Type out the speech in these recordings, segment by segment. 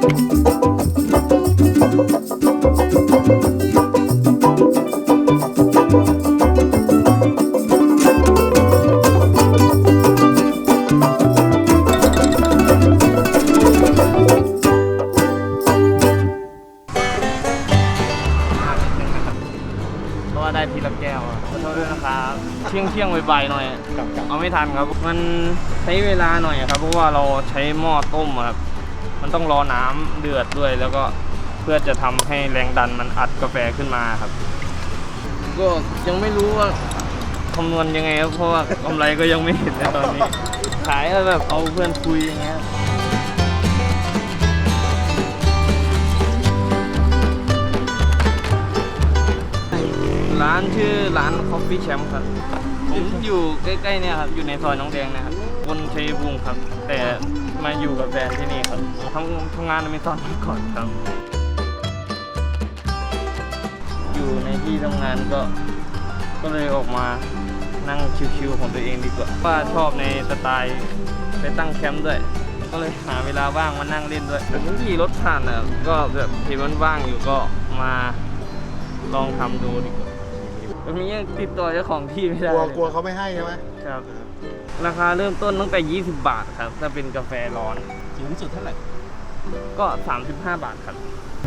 เพราะว่าได้ทีละแก้วอะขอโทษด้วยนะครับเที่ยงเที่ยงๆบ่ายๆหน่อยกับกับเอาไม่ทันครับ มันใช้เวลาหน่อยครับ เพราะว่าเราใช้หม้อต้มอะครับ มันต้องรอน้ำเดือดด้วย แล้วก็เพื่อจะทำให้แรงดันมันอัดกาแฟขึ้นมาครับ ก็ยังไม่รู้ว่าคำนวณยังไงครับเพราะว่ากำไรก็ยังไม่เห็นในตอนนี้ ขายก็แบบเอาเพื่อนคุยอย่างเงี้ยร้านชื่อร้าน Coffee Champ ครับ ผมอยู่ใกล้ๆเนี่ยครับ อยู่ในซอยน้องแดงนะครับบนชัยภูมิครับ แต่ มาอยู่กับแฟนที่นี่ครับทำทำงานในตอนมาก่อนครับ อยู่ในที่ทำงานก็ ก็เลยออกมานั่งชิวๆของตัวเองดีกว่าว่าชอบในสไตล์ไปตั้งแคมป์ด้วย ก็เลยหาเวลาว่างมานั่งเล่นด้วยแต่ที่รถผ่านอะก็แบบเห็นมันว่างอยู่ก็มาลองทำดูดีกว่า ตรงนี้ยังติดต่อเจ้าของที่ไม่กได้ลัวเลยกลัวเขาไม่ให้ใช่ไหมครับ ราคาเริ่มต้นตั้งแต่ 20 บาทครับ ถ้าเป็นกาแฟร้อนสูงสุดเท่าไหร่ ก็ 35 บาทครับ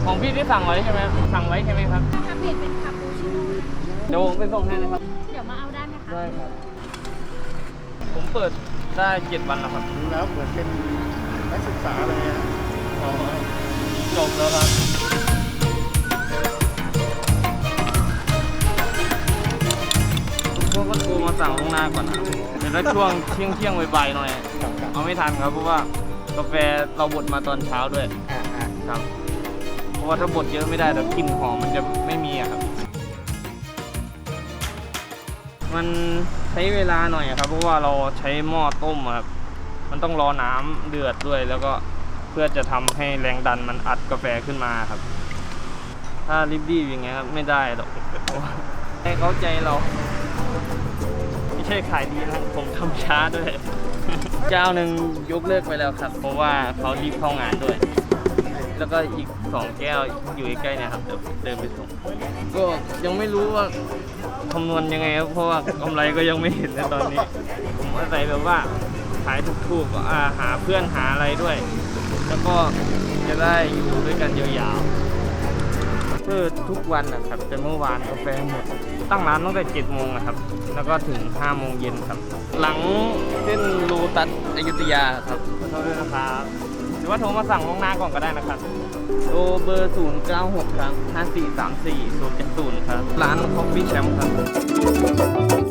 ของพี่ที่สั่งไว้ใช่ไหมสั่งไว้ใช่ไหมครับ ถ้าเปลี่ยนเป็นคาปูชิโน่เดี๋ยวผมไปส่งให้นะครับ เดี๋ยวมาเอาได้ไหมคะ ได้ครับ ผมเปิดได้เจ็ดวันแล้วครับ ดูแล้วเหมือนเป็นนักศึกษาเลยนะจบแล้วครับ กก็โทรมาสั่งล่วงหน้าก่อนนะแต่ถ้าช่วงเที่ยงเที่ยงๆบ่ายๆหน่อยกับกับเอาไม่ทันครับเพราะว่ากาแฟเราบดมาตอนเช้าด้วยอ่าอ่าครับ เพราะว่าถ้าบดเยอะไม่ได้เดี๋ยวกลิ่นหอมมันจะไม่มีอะครับ มันใช้เวลาหน่อยอะครับ เพราะว่าเราใช้หม้อต้มอะครับ มันต้องรอน้ำเดือดด้วย แล้วก็เพื่อจะทำให้แรงดันมันอัดกาแฟขึ้นมาครับ ถ้ารีบๆอย่างเงี้ยครับไม่ได้หรอกเพราะว่าให้เข้าใจเราไม่ใช่ขายดีนะผมทำช้าด้วย เจ้าหนึ่งยกเลิกไปแล้วครับ เพราะว่าเขารีบเข้างานด้วย แล้วก็อีกสองแก้วอยู่ใกล้ๆเนี่ยครับเดี๋ยวเดินไปส่งก็ยังไม่รู้ว่าคำนวณยังไงครับเพราะว่ากำไรก็ยังไม่เห็นในตอนนี้ ผมอาศัยแบบว่าขายถูกๆอ่าหาเพื่อนหาอะไรด้วย แล้วก็จะได้อยู่ด้วยกันยาวๆเพื่อทุกวันนะครับแต่เมื่อวานกาแฟหมด ตั้งร้านตั้งแต่7โมงนะครับ แล้วก็ถึง5โมงเย็นครับ หลังเส้นรูตัสอยุธยาครับขอโทษด้วยนะครับหรือว่าโทรมาสั่งล่วงหน้าก่อนก็ได้นะครับโทรเบอร์ 096 ครับ 5434 070 ครับ ร้าน Coffee Champ ครับ